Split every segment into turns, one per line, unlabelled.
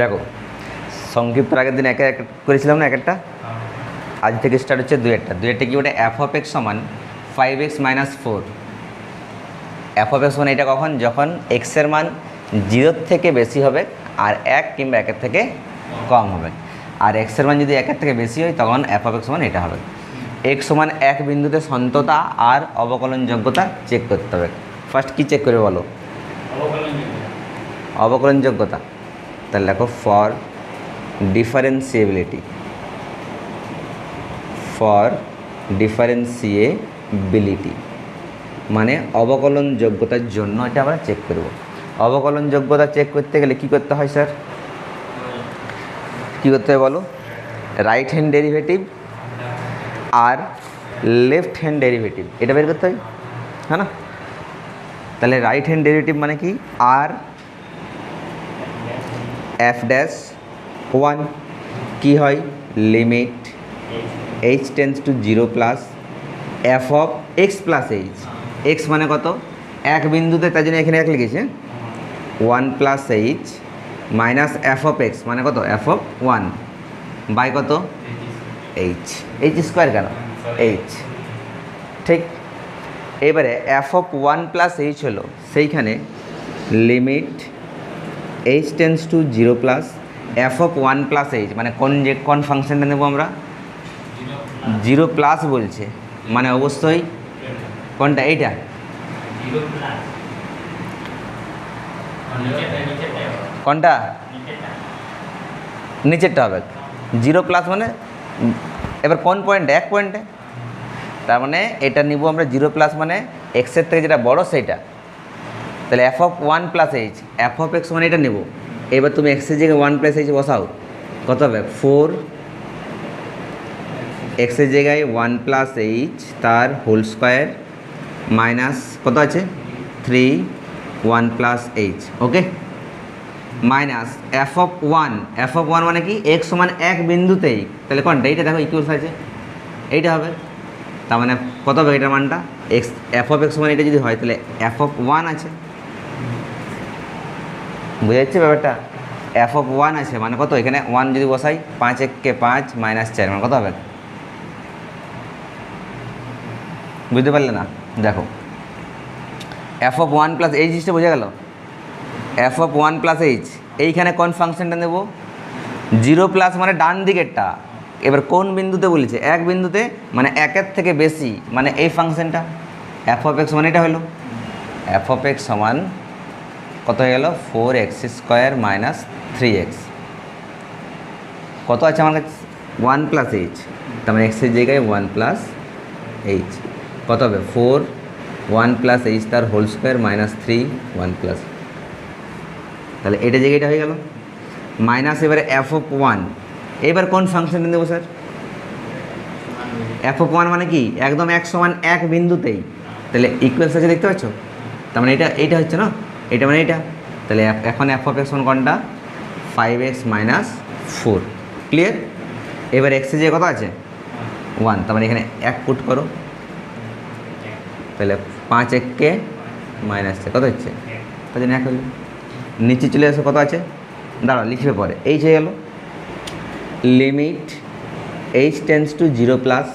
দেখো সংক্ষিপ্ত আগের দিন একে এক করেছিলাম না এক একটা আজ থেকে স্টার্ট হচ্ছে দুই একটা দুই একটা কি ওটা এফ অফ এক্স সমান five X minus four F of X সমান এটা কখন? যখন এক্সের মান জিরোর থেকে বেশি হবে আর এক কিংবা একের থেকে কম হবে। আর এক্সের মান যদি একের থেকে বেশি হয় তখন এফ অফ এক্স সমান এটা হবে। এক্স সমান এক বিন্দুতে সন্ততা আর অবকলনযোগ্যতা চেক করতে হবে। ফার্স্ট কী চেক করবে বলো? অবকলনযোগ্যতা তাহলে দেখো ফর ডিফারেন্সিয়েবিলিটি ফর ডিফারেন্সিয়েবিলিটি মানে অবকলন যোগ্যতার জন্য এটা আমরা চেক করব। অবকলন যোগ্যতা চেক করতে গেলে কি করতে হয় স্যার কী করতে হয় বলো? রাইট হ্যান্ড ডেরিভেটিভ আর লেফট হ্যান্ড ডেরিভেটিভ এটা বের করতে হয়? হ্যাঁ না? তাহলে রাইট হ্যান্ড ডেরিভেটিভ মানে কি? আর এফ ড্যাশ ওয়ান কী হয়? Limit H tends to zero plus F of X plus H X মানে কত? এক বিন্দুতে, তার জন্য এখানে এক লিখেছে one plus H minus F of X মানে কত? এফ অফ ওয়ান বাই কত? এইচ এইচ স্কোয়ার কেন? এইচ ঠিক? এবারে F of one plus H হলো, সেইখানে limit H tends to zero plus F of one plus H মানে কোন যে কোন ফাংশনটা নেব আমরা? জিরো প্লাস বলছে মানে অবশ্যই কোনটা? এইটা? কোনটা? নিচেরটা হবে। জিরো প্লাস মানে এবার কোন পয়েন্টে এক পয়েন্টে তার মানে এটা নিব আমরা জিরো প্লাস মানে এক্সের থেকে যেটা বড়, সেইটা। তাহলে F of one plus H F of X মানে এটা নেব। এবার তুমি এক্সের জায়গায় ওয়ান প্লাস এইচ বসাও। কত হবে? ফোর এক্সের জায়গায় ওয়ান প্লাস এইচ তার হোল স্কোয়ার মাইনাস কত আছে? Three one plus H okay minus F of one F of one মানে কি? এক্স সমান এক বিন্দুতেই। তাহলে কোনটা? এইটা দেখো ইকুয়ালস আছে। এইটা হবে। তার মানে কত হবে এটার মানটা? এক্স এফ অফ এক্স সমান এটা যদি হয়, তাহলে এফ অফ ওয়ান আছে। বুঝা যাচ্ছে ব্যাপারটা? এফ অফ ওয়ান আছে মানে কত? এখানে ওয়ান যদি বসাই, পাঁচ এককে পাঁচ মাইনাস চার মানে কত হবে? বুঝতে পারলে না? দেখো। এফ অফ ওয়ান প্লাস এই জিনিসটা বোঝা গেল? F of one plus H এইখানে কোন ফাংশনটা নেব? জিরো প্লাস মানে ডান দিকেরটা। এবার কোন বিন্দুতে বলেছে? এক বিন্দুতে মানে একের থেকে বেশি মানে এই ফাংশনটা। এফ অফ এক্স মানে এটা হলো। এফ অফ এক্স সমান কত হয়ে গেল? Four X square minus three X কত আছে আমার কাছে ওয়ান প্লাস এইচ তার মানে এক্সের জায়গায় ওয়ান প্লাস এইচ কত হবে? ফোর ওয়ান প্লাস এইচ তার whole square minus three one plus তাহলে এটা জায়গায় এটা হয়ে গেল। মাইনাস এবারে এফ অফ ওয়ান এবার কোন ফাংশনটা দেবো স্যার এফ ওয়ান মানে কি? একদম এক সমান এক বিন্দুতেই। তাহলে ইকুয়ালস আছে দেখতে পাচ্ছ? তার মানে এটা এইটা হচ্ছে না? এটা মানে এটা? তাহলে এখন এফ অফ এক্স সমান কোনটা? Five X minus four clear এবার এক্সে যে কত আছে? ওয়ান তার মানে এখানে এক পুট করো। তাহলে পাঁচ এককে মাইনাস কত হচ্ছে? তার জন্য এক হলো। নিচে চলে আসে কত আছে? দাঁড়াও লিখবে পরে। এইচ হয়ে গেল। Limit H tends to zero plus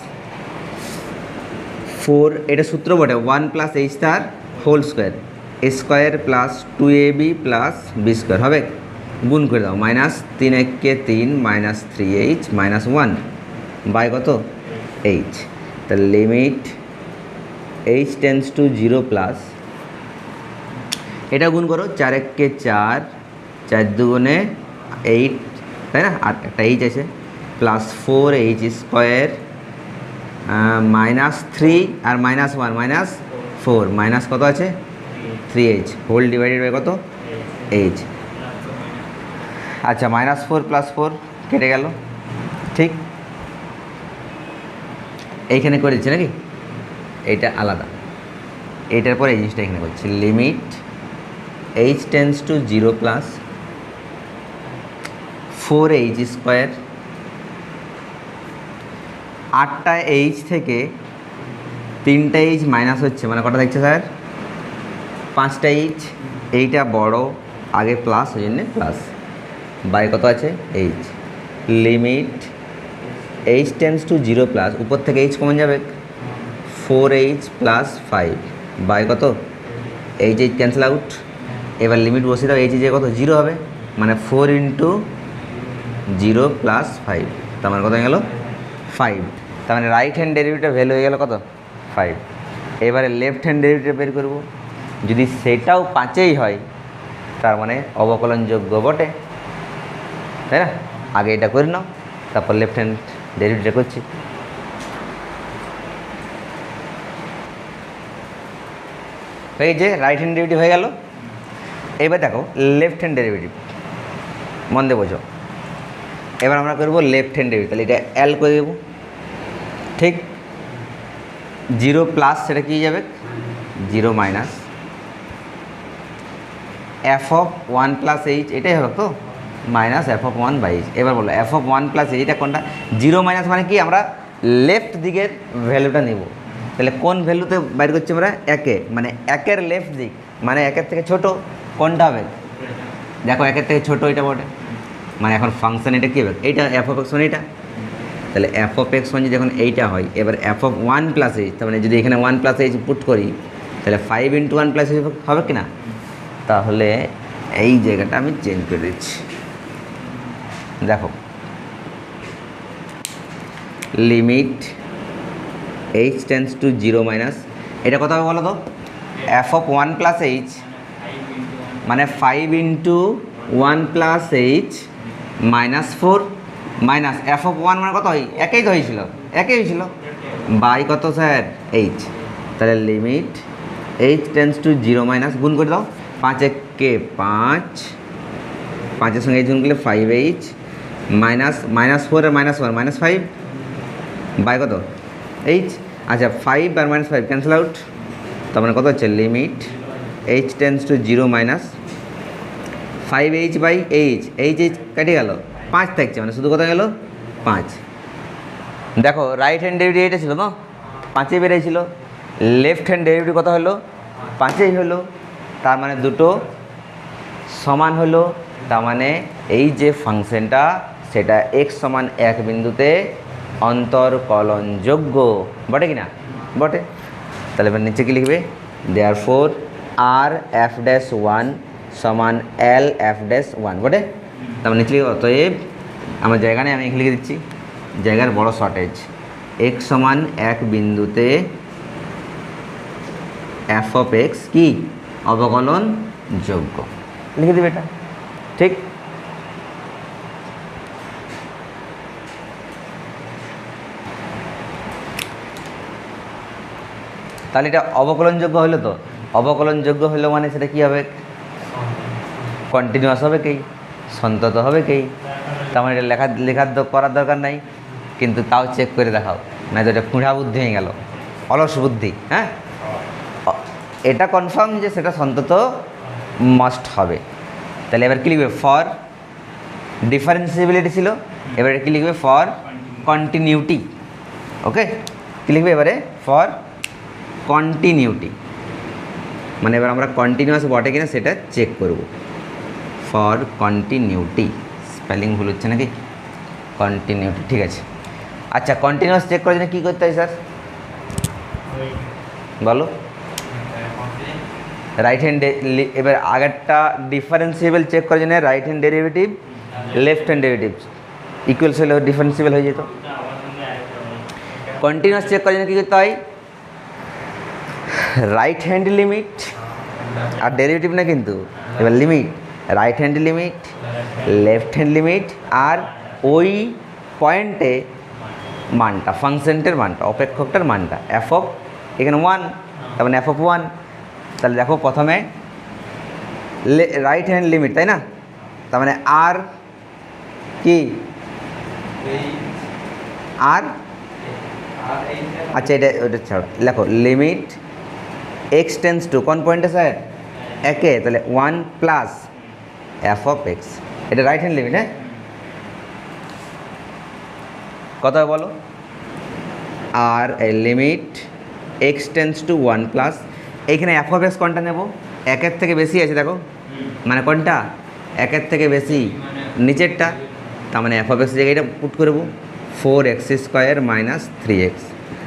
four এটা সূত্র বটে। ওয়ান প্লাস এইচ তার whole square square plus two A B plus B square হবে। গুণ করে দাও, মাইনাস তিন এককে তিন, minus three H, minus one. By কত? এইচ। তাহলে limit H tends to zero plus, এটা গুণ করো চার এককে চার চার দুগুণে এইট, তাই না? আর একটা এইচ আছে, plus four H square minus three আর minus one, minus four, minus কত আছে? Three H whole divided by কত? এইচ আচ্ছা মাইনাস ফোর প্লাস ফোর কেটে গেল। ঠিক? এইখানে করেছি নাকি? এইটা আলাদা। এইটার পরে এই জিনিসটা এখানে করছি। Limit H tends to zero plus four H square আটটা এইচ থেকে তিনটা এইচ মাইনাস হচ্ছে। মানে কটা দেখছে, স্যার? পাঁচটা এইচ এইটা বড়, আগে প্লাস ওই জন্যে প্লাস বাই কত আছে? H limit H tends to zero plus উপর থেকে এইচ কমন যাবে। Four H plus five by কত? এইচ এইচ ক্যান্সেল আউট এবার লিমিট বসিয়ে দাও এইচ যে কত? জিরো হবে। মানে four into zero plus five তার মানে কত হয়ে গেল? ফাইভ তার মানে রাইট হ্যান্ড ডেরিভেটিভ ভ্যালু হয়ে গেল কত? ফাইভ এবারে লেফট হ্যান্ড ডেরিভেটিভ বের করব। যদি সেটাও পাঁচেই হয়, তার মানে অবকলনযোগ্য বটে। তাই না? আগে এটা করে নাও, তারপর লেফট হ্যান্ড ডেরিভেটিভ করছি। এই যে রাইট হ্যান্ড ডেরিভেটিভ হয়ে গেল। এবার দেখো লেফট হ্যান্ড ডেরিভেটিভ মন দিয়ে বোঝো। এবার আমরা করব লেফট হ্যান্ড ডেরিভেটিভ তাহলে এটা এল করে দেবো। ঠিক? জিরো প্লাস সেটা কী যাবে? Zero minus F of one plus H এটাই হবে তো? Minus F of one by H এবার বলো এফ অফ ওয়ান প্লাস এইচটা কোনটা? জিরো মাইনাস মানে কি? আমরা লেফট দিকের ভ্যালুটা নেব। তাহলে কোন ভ্যালুতে বাইর করছি আমরা? একে। মানে একের লেফট দিক। মানে একের থেকে ছোট কোনটা হবে? দেখো, একের থেকে ছোট এটা বটে। মানে এখন ফাংশন এটা কী হবে? এইটা এফ অফ এক্স এটা। তাহলে এফ অফ এক্স মানে যখন এইটা হয়, এবার F of one plus H তার মানে যদি এখানে ওয়ান প্লাস এইচ পুট করি, তাহলে five into one plus H হবে কি না তাহলে এই জায়গাটা আমি চেঞ্জ করে দিচ্ছি। দেখো। Limit H tends to zero minus এটা কত হবে বলো তো? F of one plus H মানে five into one plus H minus four minus F of one মানে কত হয়? একেই তো হয়েছিল। একেই হয়েছিল। বাই কত স্যার? এইচ তাহলে limit H tends to zero minus গুণ করে দাও। পাঁচ কে পাঁচ, পাঁচের সঙ্গে এইচ গুণ করলে five H minus minus four R minus one minus five by কত? এইচ আচ্ছা ফাইভ আর মাইনাস ফাইভ ক্যান্সেল আউট তার মানে কত হচ্ছে? Limit H tends to zero minus five H by H H H কেটে গেল, পাঁচ থাকছে মানে শুধু কত গেল? পাঁচ। দেখো রাইট হ্যান্ড ডেরিভেটিভ এটা ছিল তো পাঁচে বেরিয়েছিল লেফট হ্যান্ড ডেরিভেটিভ কত হলো? পাঁচেই হলো। তার মানে দুটো সমান হলো, তার মানে এই যে ফাংশনটা, সেটা এক্স সমান এক বিন্দুতে অন্তর্কলনযোগ্য বটে কি না? বটে। তাহলে এবার নিচে কি লিখবে? দেয়ার ফোর আর এফ ড্যাশ ওয়ান সমান এল এফ ড্যাশ ওয়ান বটে? তারপর নিচে লিখবে অতএব আমার জায়গা নেই, আমি এখানে লিখে দিচ্ছি। জায়গার বড় শর্টেজ এক সমান এক বিন্দুতে এফ অফ এক্স কি? অবকলন যোগ্য। লিখে দিবে এটা। ঠিক? তাহলে এটা অবকলনযোগ্য হলো তো? অবকলনযোগ্য হলো মানে সেটা কী হবে? কন্টিনিউয়াস হবে কি সন্তত হবে কি তার মানে এটা লেখা, লেখার করার দরকার নাই। কিন্তু তাও চেক করে দেখাও। না তো এটা খুঁড়া বুদ্ধি হয়ে গেল। অলস বুদ্ধি হ্যাঁ? এটা কনফার্ম যে সেটা সন্তত মাস্ট হবে। তাহলে এবার কী লিখবে? ফর ডিফারেন্সিবিলিটি ছিল, এবারে কী লিখবে? ফর কন্টিনিউটি ওকে কী লিখবে এবারে? ফর কন্টিনিউটি মানে এবার আমরা কন্টিনিউয়াস বটে কিনা সেটা চেক করব। ফর কন্টিনিউটি স্পেলিং ভুল হচ্ছে নাকি? কন্টিনিউটি ঠিক আছে। আচ্ছা কন্টিনিউয়াস চেক করার জন্য কী করতে হয় স্যার বলো। রাইট হ্যান্ড এবার আগেরটা ডিফারেন্সিয়েবল চেক করার জন্য right hand derivative left hand derivative equals হলে ডিফারেন্সিয়েবল হয়ে যেত। কন্টিনিউয়াস চেক করার জন্য কী করতে হয়? রাইট হ্যান্ড লিমিট আর ডেরিভেটিভ না কিন্তু। এবার limit right hand limit left hand limit আর ওই পয়েন্টে মানটা ফাংশনটার মানটা, অপেক্ষকটার মানটা এফ অফ এখানে ওয়ান তার মানে এফ অফ ওয়ান তাহলে দেখো প্রথমে রাইট হ্যান্ড লিমিট তাই না? তার মানে আর কি? আর আচ্ছা এটা, ওটা ছাড়ো। লেখো লিমিট এক্স টেন্স টু কোন পয়েন্টে স্যার একে, তাহলে one plus F of X এটা রাইট হ্যান্ড লিমিট হ্যাঁ? কত হবে বলো? আর limit X tends to one plus এইখানে এফ অফ এক্স কোনটা নেব? একের থেকে বেশি আছে, দেখো। মানে কোনটা? একের থেকে বেশি। নিচেরটা? তার মানে এফ অফ এক্স জায়গায় এটা পুট করব four X square minus three X.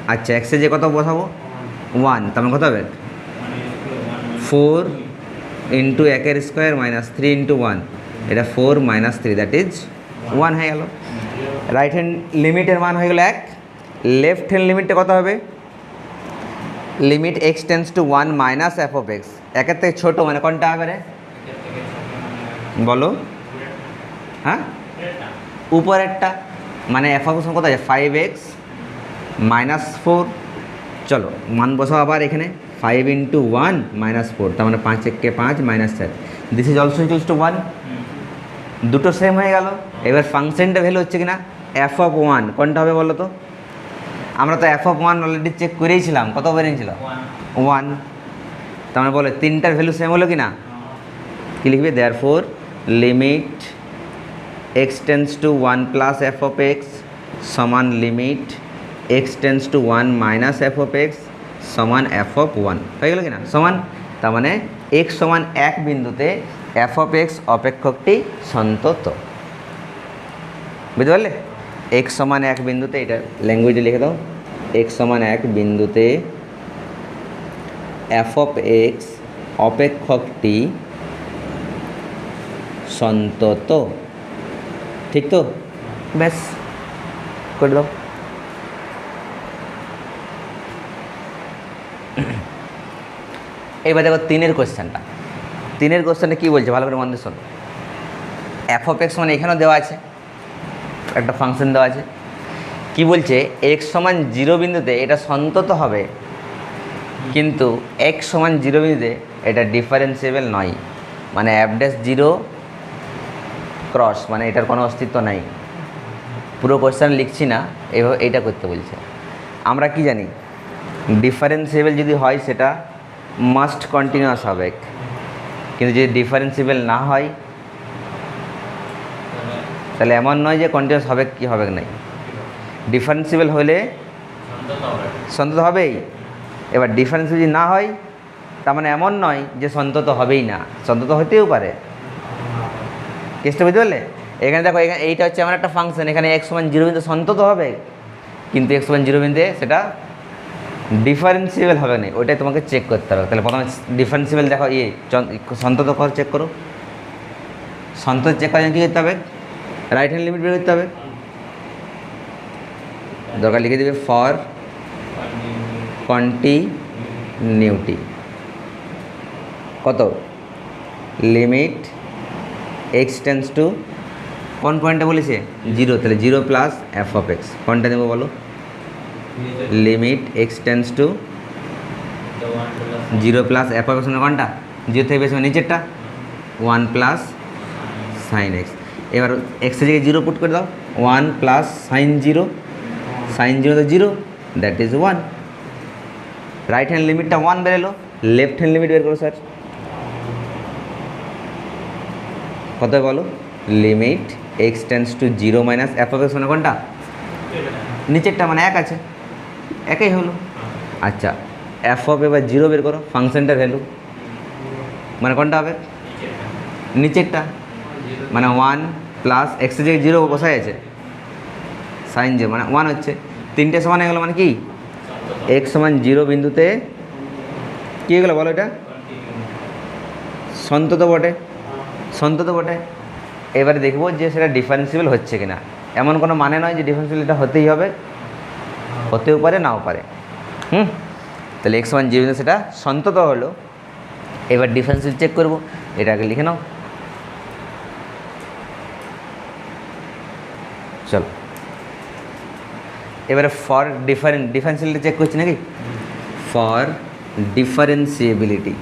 আচ্ছা এক্সে যে কত বসাবো? ওয়ান। তার মানে কত হবে? ফোর ইন্টু একের square minus three into one. এটা four minus three, that is one হয়ে গেল। রাইট হ্যান্ড লিমিটের মান হয়ে গেল এক। লেফট হ্যান্ড লিমিটটা কত হবে? Limit X tends to one minus F of X একের থেকে ছোটো মানে কোনটা হবে? বলো। হ্যাঁ? উপরেরটা। মানে এফ অফ কত আছে ফাইভ এক্স মাইনাস ফোর চলো মান বসাও আবার এখানে। Five into one minus four তার মানে পাঁচ এককে পাঁচ মাইনাস চার this is also equals to one দুটো সেম হয়ে গেল। এবার ফাংশনটা ভ্যালু হচ্ছে কিনা? এফ অফ ওয়ান কোনটা হবে বলো তো? আমরা তো F of one already check করেইছিলাম কত বেরিয়েছিল ওয়ান তার মানে বলে, তিনটার ভ্যালু সেম হলো কি না কি লিখবে? Therefore limit x tends to one plus f of x সমান limit x tends to one minus f of x সমান এফ অফ ওয়ান হয়ে গেল কি না সমান? তার মানে এক্স সমান এক বিন্দুতে এফ অফ এক্স অপেক্ষকটি সন্তত। বুঝতে পারলে? এক্স সমান এক বিন্দুতে এটা ল্যাঙ্গুয়েজে লিখে দাও। এক্স সমান এক বিন্দুতে এফ অফ এক্স অপেক্ষকটি সন্তত। ঠিক তো? ব্যাস করে দাও। এবার দেখো তিনের কোশ্চেনটা। তিনের কোশ্চেনটা কী বলছে? ভালো করে মন দিয়ে শোনো। এফ অফ এক্স মানে এখানেও দেওয়া আছে। একটা ফাংশন দেওয়া আছে। কি বলছে? এক্স সমান জিরো বিন্দুতে এটা সন্তত হবে, কিন্তু এক্স সমান জিরো বিন্দুতে এটা ডিফারেন্সিয়েবল নয়। মানে অ্যাপ ড্যাশ জিরো ক্রস মানে এটার কোনো অস্তিত্ব নাই। পুরো কোশ্চেন লিখছি না, এভাবে এইটা করতে বলছে। আমরা কি জানি? ডিফারেন্সিয়েবল যদি হয় সেটা মাস্ট কন্টিনিউয়াস হবে। কিন্তু যদি ডিফারেন্সিয়েবল না হয় তাহলে এমন নয় যে কন্টিনিউস হবে কি হবে নাই। ডিফারেন্সিবল হলে সন্তত হবেই। এবার ডিফারেন্সিবল যদি না হয়, তার মানে এমন নয় যে সন্তত হবেই না। সন্তত হতেও পারে। কেসটা বুঝতে পারলে? এখানে দেখো, এখানে এইটা হচ্ছে আমার একটা ফাংশন এখানে এক সমান জিরো বিন্দু সন্তত হবে, কিন্তু এক সমান জিরো বিন্দুতে সেটা ডিফারেন্সিবল হবে না। ওইটাই তোমাকে চেক করতে হবে। তাহলে প্রথমে ডিফারেন্সিবল দেখো ইয়ে সন্তত কর চেক করো। সন্তত চেক করার জন্য কী করতে হবে? রাইট হ্যান্ড লিমিট বের করতে হবে। দরকার লিখে দেবে ফর কন্টিনিউটি কত? লিমিট এক্স টেন্স টু কোন পয়েন্টটা বলেছে? জিরো তাহলে zero plus f of x কোনটা দেবো বলো? Limit x tends to zero plus f of x কোনটা? জিরো থেকে বেশি মানে নিচেরটা? ওয়ান প্লাস সাইন এক্স এবার এক্সের জায়গায় জিরো পুট করে দাও one plus sine zero sine zero তো zero that is one right hand লিমিটটা one বেরোলো লেফট হ্যান্ড লিমিট বের করো স্যার কত বলো? Limit x tends to zero minus f of মানে কোনটা? নিচেরটা মানে এক আছে, একই হলো। আচ্ছা এফ অফ এবার জিরো বের করো ফাংশনটার ভ্যালু মানে কোনটা হবে? নিচেরটা। মানে ওয়ান প্লাস এক্সের জায়গায় জিরো বসাই আছে সাইন জিরো মানে ওয়ান হচ্ছে, তিনটে সমান হয়ে গেলো মানে কি? এক্স সমান জিরো বিন্দুতে, কী হয়ে গেলো বলো এটা? সন্তত বটে সন্তত বটে। এবারে দেখব যে সেটা ডিফারেন্সিবল হচ্ছে কিনা। এমন কোনো মানে নয় যে ডিফারেন্সিবল এটা হতেই হবে, হতেও পারে, নাও পারে। হুম? তাহলে এক্স ওয়ান জিরো সেটা সন্তত হলো। এবার ডিফারেন্সিবল চেক করব। এটাকে লিখে নাও। চলো এবারে ফর ডিফারেন্ট ডিফারেন্সিয়ালিটি চেক করছি নাকি for differentiability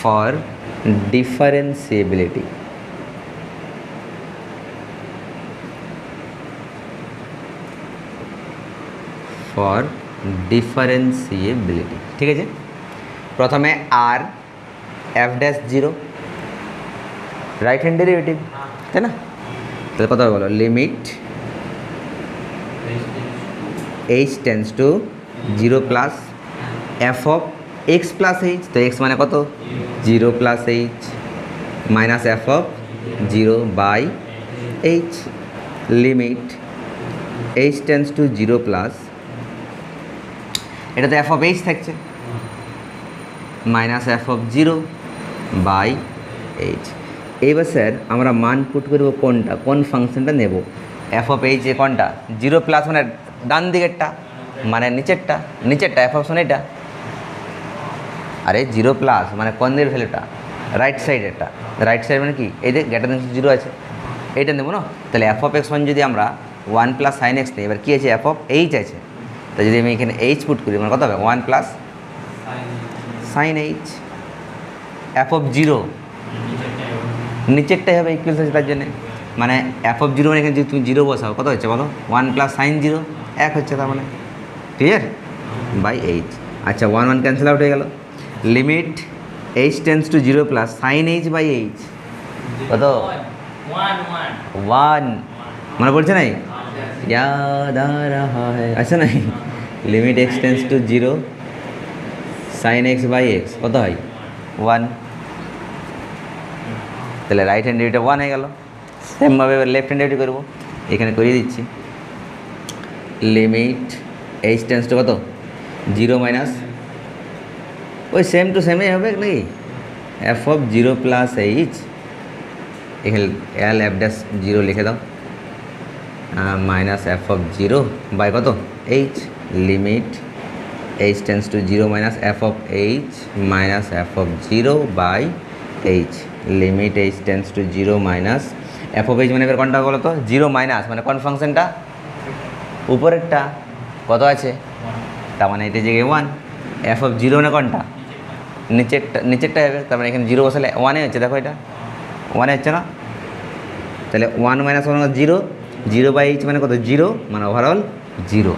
for differentiability for differentiability ঠিক আছে প্রথমে R f dash zero right hand derivative তাই না তাহলে কত বলো? Limit h tends to zero plus f of x plus h তো এক্স মানে কত? Zero plus h minus f of zero by h limit h tends to zero plus এটা তো এফ অফ এইচ থাকছে minus f of zero by h এইবার sir আমরা মান put করব কোনটা? কোন ফাংশনটা নেব? এফ অফ এইচ এ কোনটা? জিরো প্লাস মানে ডান দিকেরটা মানে নিচেরটা নিচেরটা এফ অপশন এটা আরে জিরো প্লাস মানে কোন দিকের ভ্যালুটা রাইট সাইডেরটা রাইট সাইড মানে কি? এই যে গ্রেটার দেন জিরো আছে। এইটা নেব না? তাহলে এফ অফ এক্স ওয়ান যদি আমরা ওয়ান প্লাস সাইন এক্স নিই এবার কী আছে? এফ অফ এইচ আছে। তো যদি আমি এখানে এইচ পুট করি মানে কত হবে? One plus sine h f of zero নিচেরটাই হবে ইকুয়াল আছে তার জন্যে। মানে এফ অফ জিরো মানে এখানে যদি তুমি জিরো বসাও, কত হচ্ছে বলো? ওয়ান প্লাস সাইন জিরো এক হচ্ছে তার মানে। ক্লিয়ার বাই এইচ আচ্ছা ওয়ান ওয়ান ক্যান্সেল আউট হয়ে গেল। Limit h tends to zero plus sine h by h কত?
ওয়ান
মনে পড়ছে নাই? আচ্ছা নাই? Limit x tends to zero sine x by x কত হয়? ওয়ান তাহলে রাইট হ্যান্ড ডিউটা ওয়ান হয়ে গেল। সেমভাবে এবার লেফট হ্যান্ড ডিউটি করব। এখানে করিয়ে দিচ্ছি। লিমিট এইচ টেন্স টু কত? জিরো মাইনাস ওই সেম টু সেমই হবে নাকি? F of zero plus h এখানে এল এফ ড্যাশ জিরো লিখে দাও। Minus f of zero by কত? H limit h tends to zero minus f of h minus f of zero by h limit h tends to zero minus f of h মানে এবার কোনটা বলো তো? Zero minus মানে কোন ফাংশনটা উপরেরটা। কত আছে? তার মানে এটা জায়গায় ওয়ান এফ অফ জিরো মানে কোনটা? নিচেরটা নিচেরটা হবে, তার মানে এখানে জিরো বসালে ওয়ানে হচ্ছে, দেখো এটা। ওয়ানে হচ্ছে না? তাহলে one minus one zero zero by h মানে কত? জিরো মানে ওভারঅল জিরো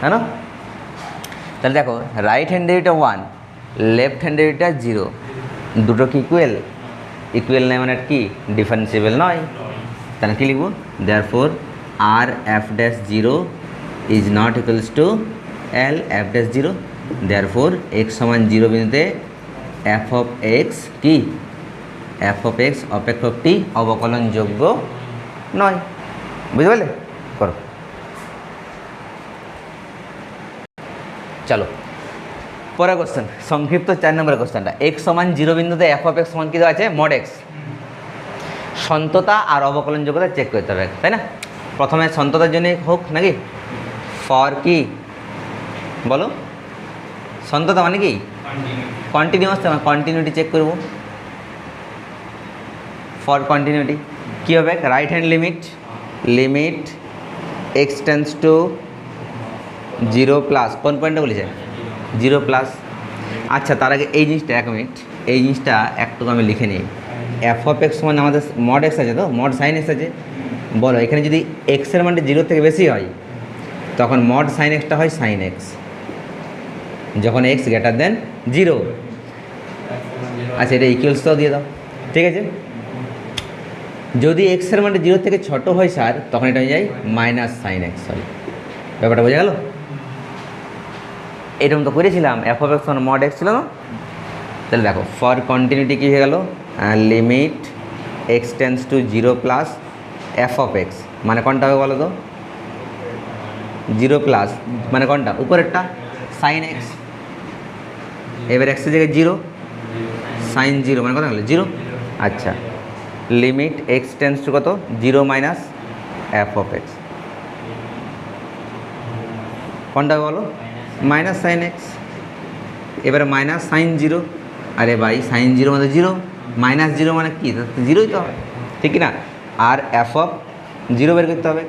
হ্যাঁ না? তাহলে দেখো রাইট হ্যান্ডের এটা ওয়ান লেফট হ্যান্ডের এটা জিরো দুটো কি ইকুয়েল ইকুয়েল নয় মানে কি? ডিফারেন্সিয়েবল নয়। তাহলে কী লিখব? Therefore R f dash zero is not equals to L f dash zero therefore x সমান জিরো বিন্দুতে এফ অফ এক্স কি? এফ অফ এক্স অপেক্ষকটি অবকলনযোগ্য নয়। বুঝতে পারলে? করো। চলো। পরের কোশ্চেন সংক্ষিপ্ত চার নম্বরের কোশ্চেনটা এক্স সমান জিরো বিন্দুতে এফ অফ এক্স সমান কী দেওয়া আছে? মড এক্স সন্ততা আর অবকলনযোগ্যতা চেক করতে হবে তাই না? প্রথমে সন্ততার জন্য হোক নাকি? ফর কি? বলো। সন্ততা মানে কি? কন্টিনিউয়াস মানে কন্টিনিউটি চেক করব। ফর কন্টিনিউটি কী হবে? Right hand limit limit x tends to zero plus কোন পয়েন্টটা বলেছে? Zero plus. আচ্ছা তার আগে এই জিনিসটা এক মিনিট। এই জিনিসটা একটু আমি লিখে নিই। এফ অফ এক্স মানে আমাদের মড এক্স আছে তো? মড সাইন এক্স আছে? বলো, এখানে যদি এক্সের মানটা জিরোর থেকে বেশি হয়, তখন মড সাইন এক্সটা হয় সাইন এক্স যখন এক্স গ্রেটার দেন জিরো আচ্ছা এটা ইকুয়ালসটাও দিয়ে দাও। ঠিক আছে? যদি এক্সের মানটা জিরো থেকে ছোট হয়, স্যার, তখন এটা হয়ে যায় মাইনাস সাইন এক্স হয়। ব্যাপারটা বোঝা গেল? এরকম তো করেছিলাম f of x mod x ছিল না? তাহলে দেখো ফর কন্টিনিউটি কী হয়ে গেল? Limit x tends to zero plus f of x মানে কোনটা হবে বলো তো? জিরো প্লাস মানে কোনটা? উপরেরটা? সাইন এক্স এবার এক্সের জায়গায় জিরো সাইন জিরো মানে কত গেল জিরো আচ্ছা। লিমিট এক্স টেন্স টু কত? Zero minus f of x কোনটা বলো? মাইনাস সাইন এক্স এবারে মাইনাস সাইন জিরো আরে ভাই সাইন জিরো মানে জিরো মাইনাস জিরো মানে কি? জিরোই তো হবে, ঠিক না? আর এফ অফ জিরো বের করতে হবে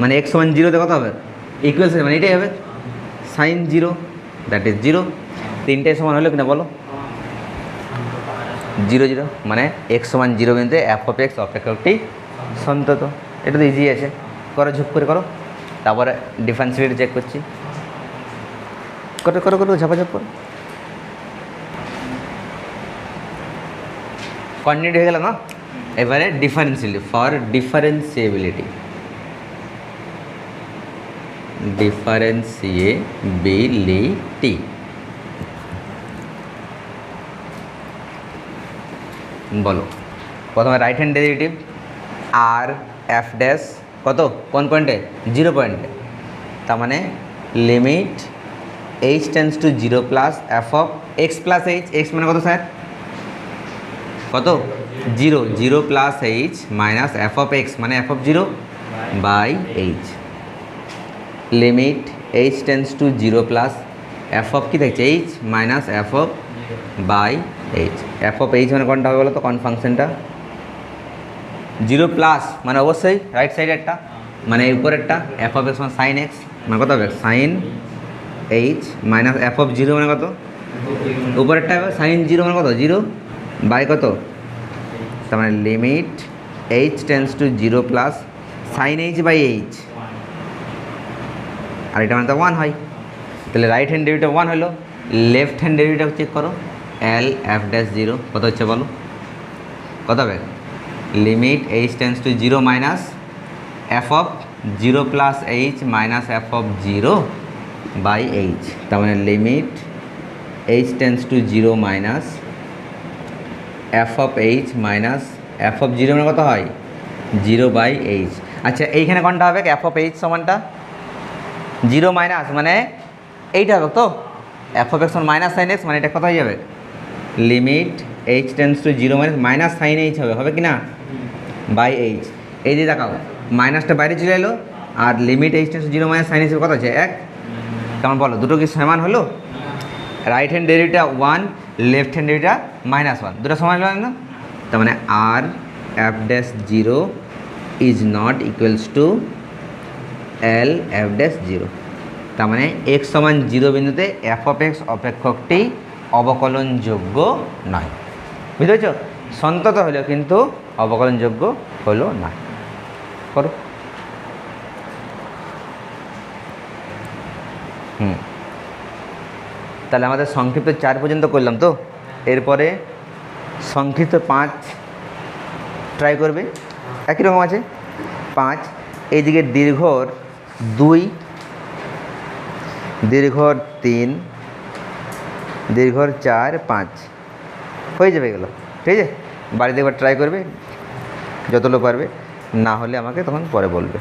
মানে এক্স ওয়ান জিরোতে কত হবে? ইকুয়ালস মানে এটাই হবে sine zero that is zero তিনটে সমান হলো কিনা বলো? জিরো জিরো মানে এক্স সমান জিরো বিন্দুতে এফ অফ এক্স অপেক্ষকটি সন্তত, এটা তো ইজি আছে, করো, ঝুপ করে করো, তারপরে ডিফারেন্সিয়েট চেক করছি। করো করো করো ঝাপাঝাপ করো কন্টিনিউটি হয়ে গেল না? এবারে ডিফারেন্সিয়ালি ফর ডিফারেন্সিয়েবিলিটি ডিফারেন্সিয়েবিলিটি বলো। প্রথমে right hand derivative R f dash কত? কোন পয়েন্টে জিরো পয়েন্টে তার মানে limit h tends to zero plus f of x plus h x মানে কত স্যার কত? Zero zero plus h minus f of x মানে f of zero by h limit h tends to zero plus f of কী থাকছে h minus f of by h f of h মানে কোনটা হবে বলো তো? কোন ফাংশনটা জিরো প্লাস মানে অবশ্যই রাইট সাইডেরটা মানে উপরেরটা। এফ অফ এক্স মানে সাইন এক্স মানে কত হবে? Sine h minus f of zero মানে কত? উপরেরটা সাইন জিরো মানে কত? জিরো বাই কত? তার মানে limit h tends to zero plus sine h by h আর এটা মানে তো ওয়ান হয়। তাহলে রাইট হ্যান্ড ডেবিটটা ওয়ান হলো। লেফট হ্যান্ড ডেবিটটা চেক করো। এল এফ ড্যাশ জিরো কত হচ্ছে বলো? কত হবে? Limit h tends to zero minus f of zero plus h minus f of zero by h, তার মানে limit h tends to zero minus f of h minus f of zero মানে কত হয়? Zero by h. আচ্ছা এইখানে কোনটা হবে? F of h সমানটা? জিরো মাইনাস মানে এইটা হবে তো? F of x minus sine x মানে এটা কত হয়ে যাবে? Limit h tends to zero minus minus sine h হবে হবে কি না? By h. এই যে দেখাও, মাইনাসটা বাইরে চলে এলো, আর limit h tends to zero minus sine h কত আছে এক। কেমন বলো? দুটো কি সমান হলো? Right hand derivative one left hand derivative minus one দুটো সমান হলো না? তার মানে R f dash zero is not equals to L f dash zero তার মানে এক্স সমান জিরো বিন্দুতে এফ অফ এক্স অপেক্ষকটি অবকলনযোগ্য নয়। বুঝতে পেরেছ? সন্তত হলেও কিন্তু অবকলনযোগ্য হলো না করো। হুম। তাহলে আমাদের সংক্ষিপ্ত চার পর্যন্ত করলাম তো? এরপরে সংক্ষিপ্ত পাঁচ ট্রাই করবে। একই রকম আছে? পাঁচ, এইদিকে দীর্ঘর দুই, দীর্ঘর তিন, দীর্ঘর চার, পাঁচ। হয়ে যাবে এগুলো। ঠিক আছে? বাড়িতে একবার ট্রাই করবে যতগুলো পারবে, না হলে আমাকে তখন পরে বলবে।